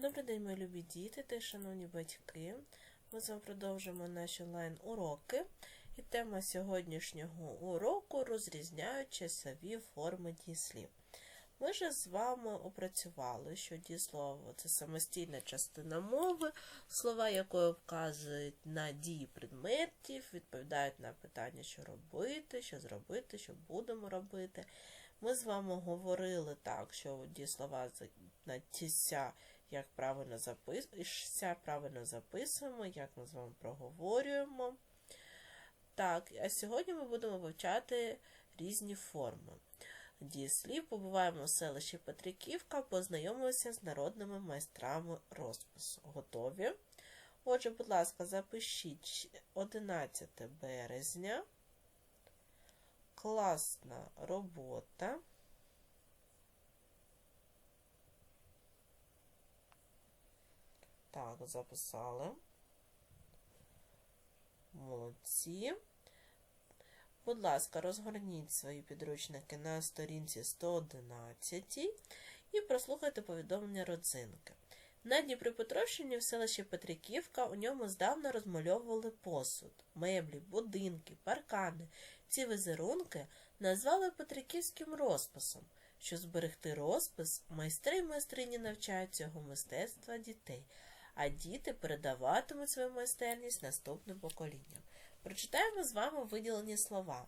Добрий день, мої любі діти та шановні батьки. Ми з вами продовжимо наші онлайн-уроки. І тема сьогоднішнього уроку розрізняють часові форми дієслів. Ми ж з вами опрацювали, що дієслово – це самостійна частина мови, слова якої вказують на дії предметів, відповідають на питання, що робити, що зробити, що будемо робити. Ми з вами говорили так, що дієслова на тіся як правильно записуєшся, правильно записуємо, як ми з вами проговорюємо. Так, а сьогодні ми будемо вивчати різні форми. Дієслів побуваємо в селищі Петриківка, познайомилися з народними майстрами розпису. Готові? Отже, будь ласка, запишіть 11 березня. Класна робота. Так, записали. Молодці. Будь ласка, розгорніть свої підручники на сторінці 111 і прослухайте повідомлення родзинки. На Дніпропетровщині в селищі Петриківка у ньому здавна розмальовували посуд, меблі, будинки, паркани. Ці візерунки назвали Петриківським розписом. Щоб зберегти розпис, майстри й майстрині навчають цього мистецтва дітей а діти передаватимуть свою майстерність наступним поколінням. Прочитаємо з вами виділені слова.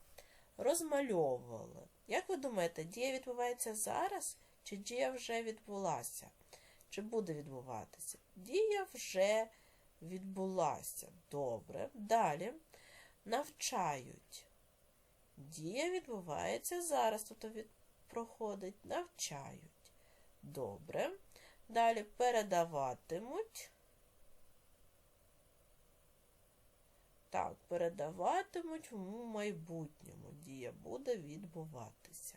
Розмальовували. Як ви думаєте, дія відбувається зараз, чи дія вже відбулася? Чи буде відбуватися? Дія вже відбулася. Добре. Далі навчають. Дія відбувається зараз, тобто від... проходить, навчають. Добре. Далі передаватимуть. Так, передаватимуть в майбутньому. Дія буде відбуватися.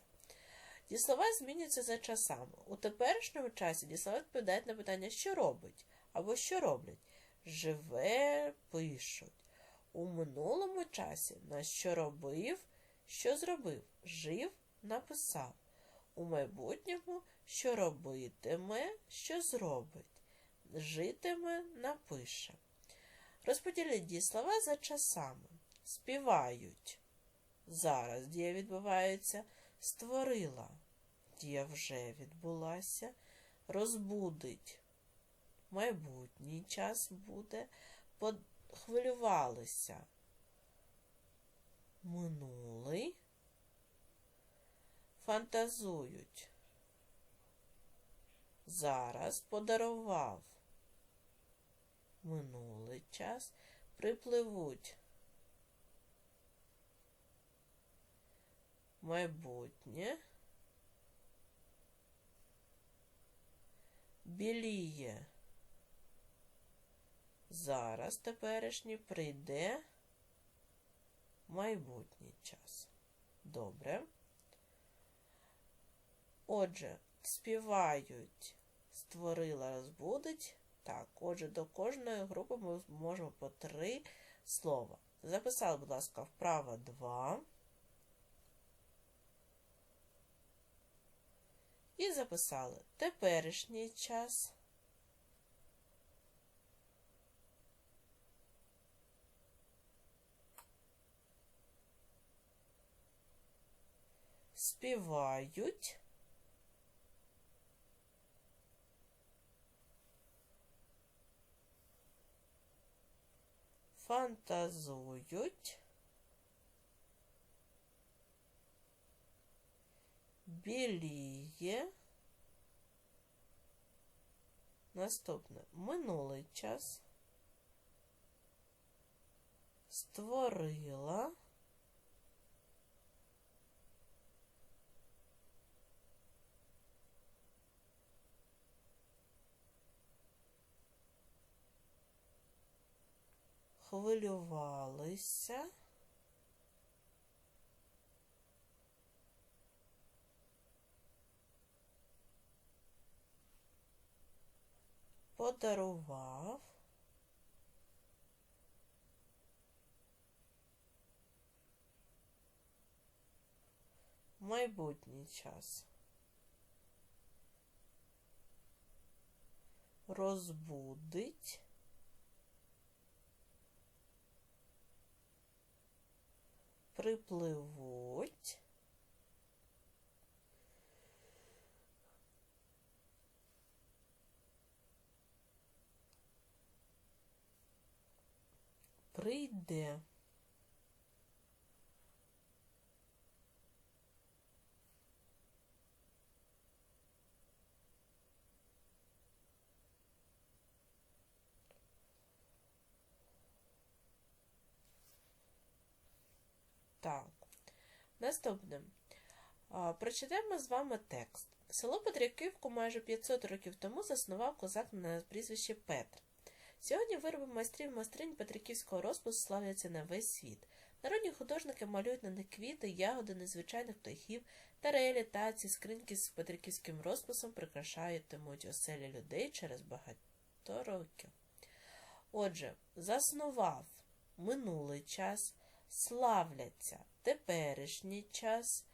Діслова змінюються за часами. У теперішньому часі діслова відповідають на питання, що робить, або що роблять. Живе, пишуть. У минулому часі на що робив, що зробив, жив, написав. У майбутньому що робитиме, що зробить, житиме, напише. Розподіліть дієслова за часами. Співають. Зараз дія відбувається. Створила. Дія вже відбулася. Розбудить. Майбутній час буде. Хвилювалися. Минулий. Фантазують. Зараз подарував минулий час припливуть майбутнє біліє. Зараз теперішній прийде майбутній час. Добре. Отже, співають, створила, розбудить. Так, отже, до кожної групи ми можемо по три слова. Записали, будь ласка, вправо 2. І записали теперішній час. Співають. Фантазують, біліє. Наступне минулий час. Створила. Хвилювалися. Подарував. Майбутній час. розбудить. Припливуть. Прийде. Так. Наступне. Прочитаємо з вами текст. Село Петриківку майже 500 років тому заснував козак на прізвище Петр. Сьогодні вироби майстрів майстринь Петриківського розпису славляться на весь світ. Народні художники малюють на них квіти, ягоди, незвичайних птахів, тарелі, таці, скриньки з петриківським розписом прикрашатимуть оселі людей через багато років. Отже, заснував минулий час, славляться теперішній час.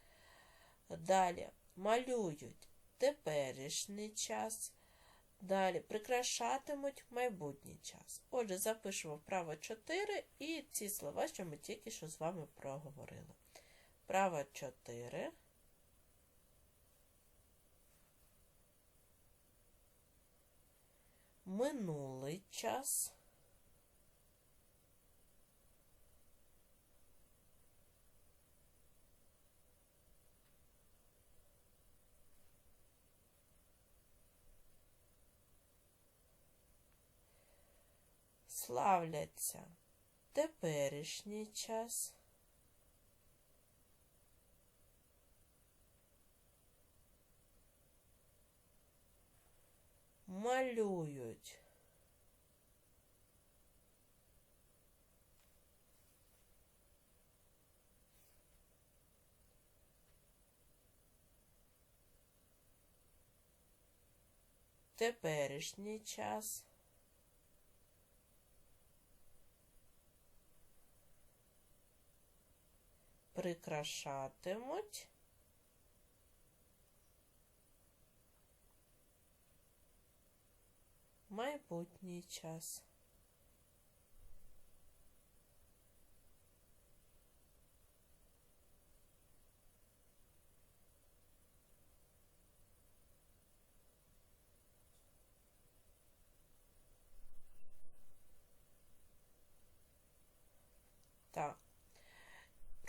Далі малюють теперішній час. Далі прикрашатимуть майбутній час. Отже, запишемо вправо 4 і ці слова, що ми тільки що з вами проговорили. Вправо 4. Минулий час. Славляться теперішній час. Малюють. Теперішній час. Прикрашатимуть майбутній час. Так.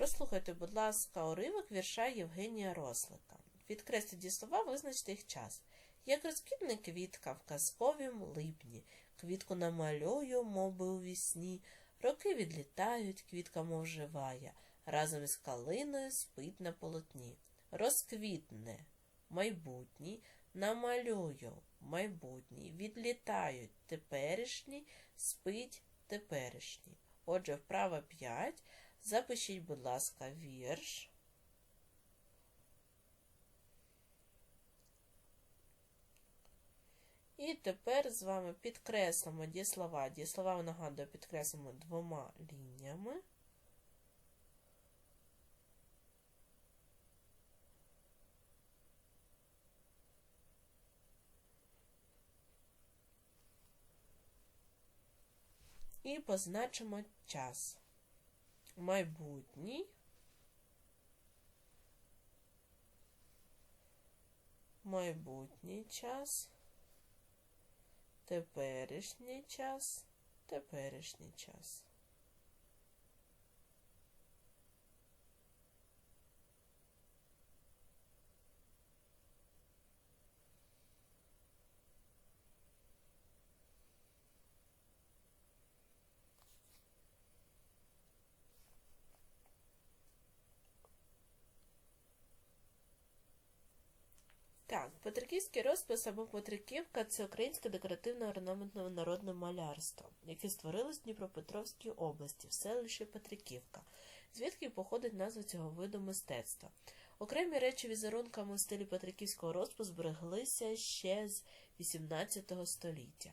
Прослухайте, будь ласка, уривок вірша Євгенія Рослика. Підкресліть ді слова, визначте їх час. Як розквітне квітка в казковім липні, квітку намалюю, моби у вісні, роки відлітають, квітка мов живая, разом із калиною спить на полотні. Розквітне майбутній, намалюю майбутній, відлітають теперішній, спить теперішній. Отже, вправа 5. Запишіть, будь ласка, вірш. І тепер з вами підкреслимо дієслова. Дієслова, нагадую, підкреслимо двома лініями. І позначимо час майбутній, майбутній час, теперішній час, теперішній час. Так, Петриківський розпис або Петриківка це українське декоративне орнаментне народне малярство, яке створилось в Дніпропетровській області, в селищі Петриківка, звідки походить назва цього виду мистецтва. Окремі речі візерунками у стилі Петриківського розпису збереглися ще з XVIII століття.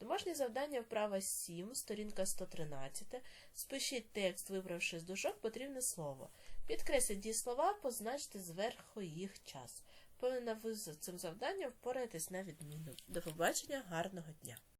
Домашнє завдання вправа 7, сторінка 113. Спишіть текст, вибравши з дужок потрібне слово. Підкресліть дієслова, позначте зверху їх час. Впевнена, ви з цим завданням впоратись на відміну. До побачення, гарного дня!